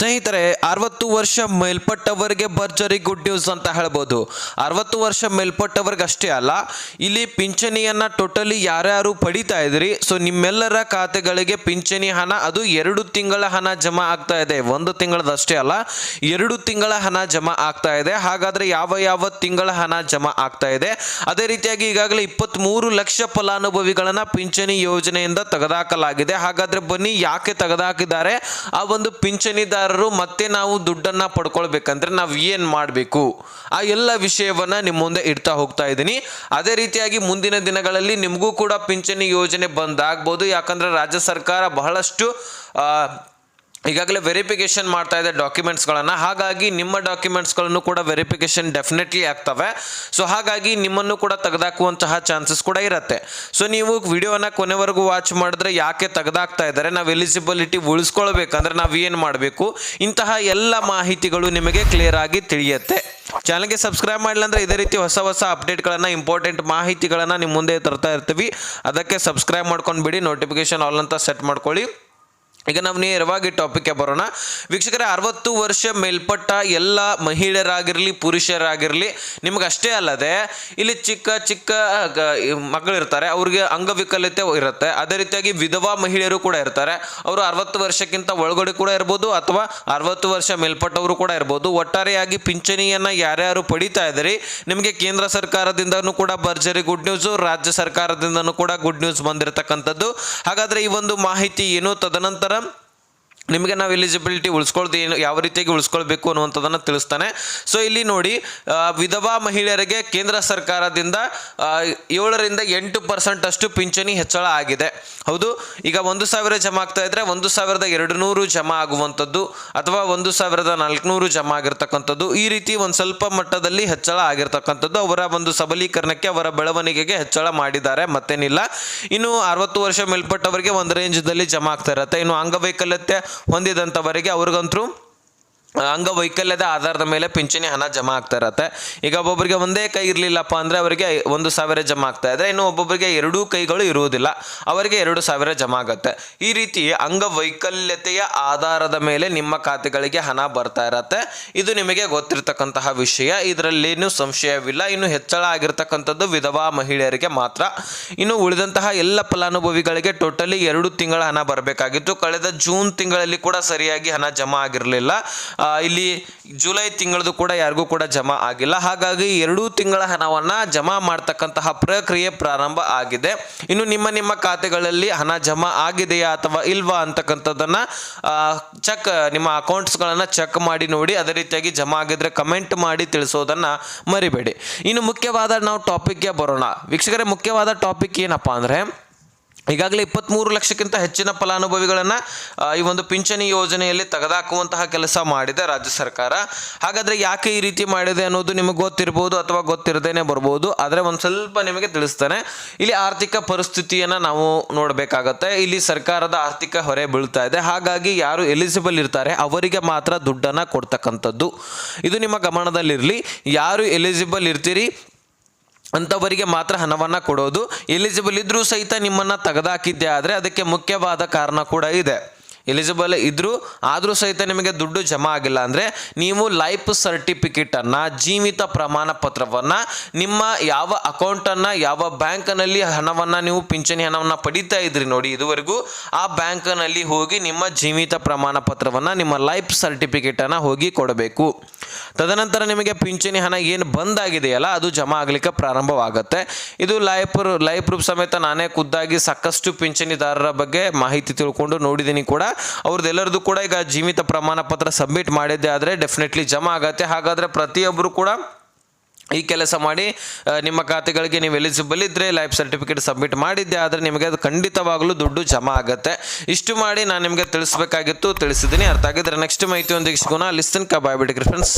ಸ್ನೇಹಿತರೆ, ಅರವತ್ತು ವರ್ಷ ಮೇಲ್ಪಟ್ಟವರಿಗೆ ಭರ್ಜರಿ ಗುಡ್ ನ್ಯೂಸ್ ಅಂತ ಹೇಳ್ಬೋದು. ಅರವತ್ತು ವರ್ಷ ಮೇಲ್ಪಟ್ಟವ್ರಿಗೆ ಅಷ್ಟೇ ಅಲ್ಲ, ಇಲ್ಲಿ ಪಿಂಚಣಿಯನ್ನ ಟೋಟಲಿ ಯಾರ್ಯಾರು ಪಡಿತಾ ಇದ್ರಿ? ಸೊ ನಿಮ್ಮೆಲ್ಲರ ಖಾತೆಗಳಿಗೆ ಪಿಂಚಣಿ ಹಣ, ಅದು ಎರಡು ತಿಂಗಳ ಹಣ ಜಮಾ ಆಗ್ತಾ ಇದೆ. ಒಂದು ತಿಂಗಳದಷ್ಟೇ ಅಲ್ಲ, ಎರಡು ತಿಂಗಳ ಹಣ ಜಮಾ ಆಗ್ತಾ ಇದೆ. ಹಾಗಾದ್ರೆ ಯಾವ ಯಾವ ತಿಂಗಳ ಹಣ ಜಮಾ ಆಗ್ತಾ ಇದೆ? ಅದೇ ರೀತಿಯಾಗಿ ಈಗಾಗಲೇ ಇಪ್ಪತ್ತ್ಮೂರು ಲಕ್ಷ ಫಲಾನುಭವಿಗಳನ್ನ ಪಿಂಚಣಿ ಯೋಜನೆಯಿಂದ ತೆಗೆದಾಕಲಾಗಿದೆ. ಹಾಗಾದ್ರೆ ಬನ್ನಿ, ಯಾಕೆ ತೆಗೆದಾಕಿದ್ದಾರೆ? ಆ ಒಂದು ಮತ್ತೆ ನಾವು ದುಡ್ಡನ್ನ ಪಡ್ಕೊಳ್ಬೇಕಂದ್ರೆ ನಾವು ಏನು ಮಾಡಬೇಕು? ಆ ಎಲ್ಲ ವಿಷಯವನ್ನ ನಿಮ್ಮ ಮುಂದೆ ಇಡ್ತಾ ಹೋಗ್ತಾ ಇದ್ದೀನಿ. ಅದೇ ರೀತಿಯಾಗಿ ಮುಂದಿನ ದಿನಗಳಲ್ಲಿ ನಿಮಗೂ ಕೂಡ ಪಿಂಚಣಿ ಯೋಜನೆ ಬಂದಾಗ್ಬೋದು ಯಾಕಂದ್ರೆ ರಾಜ್ಯ ಸರ್ಕಾರ ಬಹಳಷ್ಟು ಈಗಾಗಲೇ ವೆರಿಫಿಕೇಶನ್ ಮಾಡ್ತಾ ಇದೆ ಡಾಕ್ಯುಮೆಂಟ್ಸ್ಗಳನ್ನು ಹಾಗಾಗಿ ನಿಮ್ಮ ಡಾಕ್ಯುಮೆಂಟ್ಸ್ಗಳನ್ನು ಕೂಡ ವೆರಿಫಿಕೇಶನ್ ಡೆಫಿನೆಟ್ಲಿ ಆಗ್ತವೆ. ಸೊ ಹಾಗಾಗಿ ನಿಮ್ಮನ್ನು ಕೂಡ ತೆಗೆದಾಕುವಂತಹ ಚಾನ್ಸಸ್ ಕೂಡ ಇರುತ್ತೆ. ಸೊ ನೀವು ವಿಡಿಯೋನ ಕೊನೆವರೆಗೂ ವಾಚ್ ಮಾಡಿದ್ರೆ ಯಾಕೆ ತೆಗೆದಾಕ್ತಾ ಇದ್ದಾರೆ? ನಾವು ಎಲಿಜಿಬಿಲಿಟಿ ಉಳಿಸ್ಕೊಳ್ಬೇಕಂದ್ರೆ ನಾವು ಏನು ಮಾಡಬೇಕು? ಇಂತಹ ಎಲ್ಲ ಮಾಹಿತಿಗಳು ನಿಮಗೆ ಕ್ಲಿಯರ್ ಆಗಿ ತಿಳಿಯುತ್ತೆ. ಚಾನಲ್ಗೆ ಸಬ್ಸ್ಕ್ರೈಬ್ ಮಾಡಿಲ್ಲ ಅಂದರೆ ಇದೇ ರೀತಿ ಹೊಸ ಹೊಸ ಅಪ್ಡೇಟ್ಗಳನ್ನು ಇಂಪಾರ್ಟೆಂಟ್ ಮಾಹಿತಿಗಳನ್ನು ನಿಮ್ಮ ಮುಂದೆ ತರ್ತಾ ಇರ್ತೀವಿ. ಅದಕ್ಕೆ ಸಬ್ಸ್ಕ್ರೈಬ್ ಮಾಡ್ಕೊಂಡು ಬಿಡಿ ನೋಟಿಫಿಕೇಶನ್ ಆಲ್ ಅಂತ ಸೆಟ್ ಮಾಡ್ಕೊಳ್ಳಿ. ಈಗ ನಾವು ನೇರವಾಗಿ ಟಾಪಿಕ್ಗೆ ಬರೋಣ. ವೀಕ್ಷಕರೇ, ಅರವತ್ತು ವರ್ಷ ಮೇಲ್ಪಟ್ಟ ಎಲ್ಲ ಮಹಿಳೆಯರಾಗಿರಲಿ, ಪುರುಷರಾಗಿರಲಿ ನಿಮ್ಗೆ ಅಷ್ಟೇ ಅಲ್ಲದೆ, ಇಲ್ಲಿ ಚಿಕ್ಕ ಚಿಕ್ಕ ಮಕ್ಕಳಿರ್ತಾರೆ ಅವ್ರಿಗೆ ಅಂಗವಿಕಲತೆ ಇರುತ್ತೆ. ಅದೇ ರೀತಿಯಾಗಿ ವಿಧವಾ ಮಹಿಳೆಯರು ಕೂಡ ಇರ್ತಾರೆ. ಅವರು ಅರವತ್ತು ವರ್ಷಕ್ಕಿಂತ ಒಳಗಡೆ ಕೂಡ ಇರ್ಬೋದು, ಅಥವಾ ಅರವತ್ತು ವರ್ಷ ಮೇಲ್ಪಟ್ಟವರು ಕೂಡ ಇರ್ಬೋದು. ಒಟ್ಟಾರೆಯಾಗಿ ಪಿಂಚಣಿಯನ್ನು ಯಾರ್ಯಾರು ಪಡಿತಾ ಇದ್ದೀರಿ ನಿಮಗೆ ಕೇಂದ್ರ ಸರ್ಕಾರದಿಂದನೂ ಕೂಡ ಭರ್ಜರಿ ಗುಡ್ ನ್ಯೂಸು ರಾಜ್ಯ ಸರ್ಕಾರದಿಂದನೂ ಕೂಡ ಗುಡ್ ನ್ಯೂಸ್ ಬಂದಿರತಕ್ಕಂಥದ್ದು. ಹಾಗಾದರೆ ಈ ಒಂದು ಮಾಹಿತಿ ಏನು? ತದನಂತರ সাল্লাম ನಿಮಗೆ ನಾವು ಎಲಿಜಿಬಿಲಿಟಿ ಉಳಿಸ್ಕೊಳ್ದು ಏನು, ಯಾವ ರೀತಿಯಾಗಿ ಉಳಿಸ್ಕೊಳ್ಬೇಕು ಅನ್ನುವಂಥದ್ದನ್ನು ತಿಳಿಸ್ತಾನೆ. ಸೊ ಇಲ್ಲಿ ನೋಡಿ ವಿಧವಾ ಮಹಿಳೆಯರಿಗೆ ಕೇಂದ್ರ ಸರ್ಕಾರದಿಂದ ಏಳರಿಂದ ಎಂಟು ಪರ್ಸೆಂಟ್ ಅಷ್ಟು ಪಿಂಚಣಿ ಹೆಚ್ಚಳ ಆಗಿದೆ. ಹೌದು, ಈಗ ಒಂದು ಸಾವಿರ ಜಮಾ ಆಗ್ತಾ ಇದ್ರೆ ಒಂದು ಸಾವಿರದ ಎರಡು ನೂರು ಜಮಾ ಆಗುವಂಥದ್ದು ಅಥವಾ ಒಂದು ಸಾವಿರದ ನಾಲ್ಕುನೂರು ಜಮಾ ಆಗಿರ್ತಕ್ಕಂಥದ್ದು ಈ ರೀತಿ ಒಂದು ಸ್ವಲ್ಪ ಮಟ್ಟದಲ್ಲಿ ಹೆಚ್ಚಳ ಆಗಿರ್ತಕ್ಕಂಥದ್ದು. ಅವರ ಒಂದು ಸಬಲೀಕರಣಕ್ಕೆ, ಅವರ ಬೆಳವಣಿಗೆಗೆ ಹೆಚ್ಚಳ ಮಾಡಿದ್ದಾರೆ, ಮತ್ತೇನಿಲ್ಲ. ಇನ್ನು ಅರವತ್ತು ವರ್ಷ ಮೇಲ್ಪಟ್ಟವರಿಗೆ ಒಂದು ರೇಂಜ್ದಲ್ಲಿ ಜಮಾ ಆಗ್ತಾ ಇರುತ್ತೆ. ಇನ್ನು ಅಂಗವೈಕಲ್ಯತೆ ಹೊಂದಿದಂಥವರಿಗೆ ಅವ್ರಿಗಂತೂ ಅಂಗವೈಕಲ್ಯದ ಆಧಾರದ ಮೇಲೆ ಪಿಂಚಣಿ ಹಣ ಜಮಾ ಆಗ್ತಾ ಇರತ್ತೆ. ಈಗ ಒಬ್ಬೊಬ್ಬರಿಗೆ ಒಂದೇ ಕೈ ಇರಲಿಲ್ಲಪ್ಪ ಅಂದರೆ ಅವರಿಗೆ ಒಂದು ಸಾವಿರ ಜಮಾ ಆಗ್ತಾ ಇದ್ರೆ ಇನ್ನು ಒಬ್ಬೊಬ್ಬರಿಗೆ ಎರಡೂ ಕೈಗಳು ಇರುವುದಿಲ್ಲ. ಅವರಿಗೆ ಎರಡು ಸಾವಿರ ಜಮಾ ಆಗುತ್ತೆ. ಈ ರೀತಿ ಅಂಗವೈಕಲ್ಯತೆಯ ಆಧಾರದ ಮೇಲೆ ನಿಮ್ಮ ಖಾತೆಗಳಿಗೆ ಹಣ ಬರ್ತಾ ಇರತ್ತೆ. ಇದು ನಿಮಗೆ ಗೊತ್ತಿರತಕ್ಕಂತಹ ವಿಷಯ. ಇದರಲ್ಲೇನು ಸಂಶಯವಿಲ್ಲ. ಇನ್ನು ಹೆಚ್ಚಳ ಆಗಿರ್ತಕ್ಕಂಥದ್ದು ವಿಧವಾ ಮಹಿಳೆಯರಿಗೆ ಮಾತ್ರ. ಇನ್ನು ಉಳಿದಂತಹ ಎಲ್ಲ ಫಲಾನುಭವಿಗಳಿಗೆ ಟೋಟಲಿ ಎರಡು ತಿಂಗಳ ಹಣ ಬರಬೇಕಾಗಿತ್ತು. ಕಳೆದ ಜೂನ್ ತಿಂಗಳಲ್ಲಿ ಕೂಡ ಸರಿಯಾಗಿ ಹಣ ಜಮಾ ಆಗಿರಲಿಲ್ಲ. ಇಲ್ಲಿ ಜುಲೈ ತಿಂಗಳದು ಕೂಡ ಯಾರಿಗೂ ಕೂಡ ಜಮಾ ಆಗಿಲ್ಲ. ಹಾಗಾಗಿ ಎರಡೂ ತಿಂಗಳ ಹಣವನ್ನು ಜಮಾ ಮಾಡ್ತಕ್ಕಂತಹ ಪ್ರಕ್ರಿಯೆ ಪ್ರಾರಂಭ ಆಗಿದೆ. ಇನ್ನು ನಿಮ್ಮ ನಿಮ್ಮ ಖಾತೆಗಳಲ್ಲಿ ಹಣ ಜಮಾ ಆಗಿದೆಯಾ ಅಥವಾ ಇಲ್ವಾ ಅಂತಕ್ಕಂಥದ್ದನ್ನು ಚೆಕ್ ನಿಮ್ಮ ಅಕೌಂಟ್ಸ್ಗಳನ್ನು ಚೆಕ್ ಮಾಡಿ ನೋಡಿ, ಅದೇ ರೀತಿಯಾಗಿ ಜಮಾ ಆಗಿದ್ರೆ ಕಮೆಂಟ್ ಮಾಡಿ ತಿಳಿಸೋದನ್ನು ಮರಿಬೇಡಿ. ಇನ್ನು ಮುಖ್ಯವಾದ ನಾವು ಟಾಪಿಕ್ಗೆ ಬರೋಣ. ವೀಕ್ಷಕರೇ, ಮುಖ್ಯವಾದ ಟಾಪಿಕ್ ಏನಪ್ಪ ಅಂದರೆ ಈಗಾಗಲೇ ಇಪ್ಪತ್ತ್ಮೂರು ಲಕ್ಷಕ್ಕಿಂತ ಹೆಚ್ಚಿನ ಫಲಾನುಭವಿಗಳನ್ನು ಈ ಒಂದು ಪಿಂಚಣಿ ಯೋಜನೆಯಲ್ಲಿ ತೆಗೆದಾಕುವಂತಹ ಕೆಲಸ ಮಾಡಿದೆ ರಾಜ್ಯ ಸರ್ಕಾರ. ಹಾಗಾದರೆ ಯಾಕೆ ಈ ರೀತಿ ಮಾಡಿದೆ ಅನ್ನೋದು ನಿಮಗೆ ಗೊತ್ತಿರ್ಬೋದು ಅಥವಾ ಗೊತ್ತಿರದೇನೆ ಬರ್ಬೋದು. ಆದರೆ ಒಂದು ಸ್ವಲ್ಪ ನಿಮಗೆ ತಿಳಿಸ್ತಾನೆ. ಇಲ್ಲಿ ಆರ್ಥಿಕ ಪರಿಸ್ಥಿತಿಯನ್ನು ನಾವು ನೋಡಬೇಕಾಗತ್ತೆ. ಇಲ್ಲಿ ಸರ್ಕಾರದ ಆರ್ಥಿಕ ಹೊರೆ ಬೀಳ್ತಾ ಇದೆ. ಹಾಗಾಗಿ ಯಾರು ಎಲಿಜಿಬಲ್ ಇರ್ತಾರೆ ಅವರಿಗೆ ಮಾತ್ರ ದುಡ್ಡನ್ನು ಕೊಡ್ತಕ್ಕಂಥದ್ದು. ಇದು ನಿಮ್ಮ ಗಮನದಲ್ಲಿರಲಿ. ಯಾರು ಎಲಿಜಿಬಲ್ ಇರ್ತೀರಿ ಅಂಥವರಿಗೆ ಮಾತ್ರ ಹಣವನ್ನು ಕೊಡೋದು. ಎಲಿಜಿಬಲ್ ಇದ್ರೂ ಸಹಿತ ನಿಮ್ಮನ್ನು ತೆಗೆದಾಕಿದ್ದೆ ಆದರೆ ಅದಕ್ಕೆ ಮುಖ್ಯವಾದ ಕಾರಣ ಕೂಡ ಇದೆ. ಎಲಿಜಿಬಲ್ ಇದ್ದರೂ ಆದರೂ ಸಹಿತ ನಿಮಗೆ ದುಡ್ಡು ಜಮಾ ಆಗಿಲ್ಲ ಅಂದರೆ ನೀವು ಲೈಫ್ ಸರ್ಟಿಫಿಕೇಟನ್ನು ಜೀವಿತ ಪ್ರಮಾಣ ಪತ್ರವನ್ನು, ನಿಮ್ಮ ಯಾವ ಅಕೌಂಟನ್ನು ಯಾವ ಬ್ಯಾಂಕ್ನಲ್ಲಿ ಹಣವನ್ನು ನೀವು ಪಿಂಚಣಿ ಹಣವನ್ನು ಪಡಿತಾ ಇದ್ರಿ ನೋಡಿ ಇದುವರೆಗೂ, ಆ ಬ್ಯಾಂಕ್ನಲ್ಲಿ ಹೋಗಿ ನಿಮ್ಮ ಜೀವಿತ ಪ್ರಮಾಣ ಪತ್ರವನ್ನು, ನಿಮ್ಮ ಲೈಫ್ ಸರ್ಟಿಫಿಕೇಟನ್ನು ಹೋಗಿ ಕೊಡಬೇಕು. ತದನಂತರ ನಿಮಗೆ ಪಿಂಚಣಿ ಹಣ ಏನು ಬಂದಾಗಿದೆಯಲ್ಲ, ಅದು ಜಮಾ ಆಗಲಿಕ್ಕೆ ಪ್ರಾರಂಭವಾಗುತ್ತೆ. ಇದು ಲೈಫ್ ಲೈಫ್ ಪ್ರೂಫ್ ಸಮೇತ ನಾನೇ ಖುದ್ದಾಗಿ ಸಾಕಷ್ಟು ಪಿಂಚಣಿದಾರರ ಬಗ್ಗೆ ಮಾಹಿತಿ ತಿಳ್ಕೊಂಡು ನೋಡಿದ್ದೀನಿ ಕೂಡ. ಅವ್ರದ್ದೆಲ್ಲರದು ಕೂಡ ಈಗ ಜೀವಿತ ಪ್ರಮಾಣ ಪತ್ರ ಸಬ್ಮಿಟ್ ಮಾಡಿದ್ದೆ, ಆದರೆ ಡೆಫಿನೆಟ್ಲಿ ಜಮಾ ಆಗತ್ತೆ. ಹಾಗಾದರೆ ಪ್ರತಿಯೊಬ್ಬರು ಕೂಡ ಈ ಕೆಲಸ ಮಾಡಿ ನಿಮ್ಮ ಖಾತೆಗಳಿಗೆ ನೀವು ಎಲಿಜಿಬಲ್ ಇದ್ದರೆ ಲೈಫ್ ಸರ್ಟಿಫಿಕೇಟ್ ಸಬ್ಮಿಟ್ ಮಾಡಿದ್ದೆ, ಆದರೆ ನಿಮಗೆ ಅದು ಖಂಡಿತವಾಗಲೂ ದುಡ್ಡು ಜಮಾ ಆಗುತ್ತೆ. ಇಷ್ಟು ಮಾಡಿ ನಾನು ನಿಮಗೆ ತಿಳಿಸ್ಬೇಕಾಗಿತ್ತು ತಿಳಿಸಿದ್ದೀನಿ ಅರ್ಥ ಆಗಿದ್ರೆ ನೆಕ್ಸ್ಟ್ ಮಾಹಿತಿಯೊಂದಿಗೆ ಸಿಗೋಣ. ಲಿಸ್ಟನ್ ಕ ಬಿಡಿ ಫ್ರೆಂಡ್ಸ್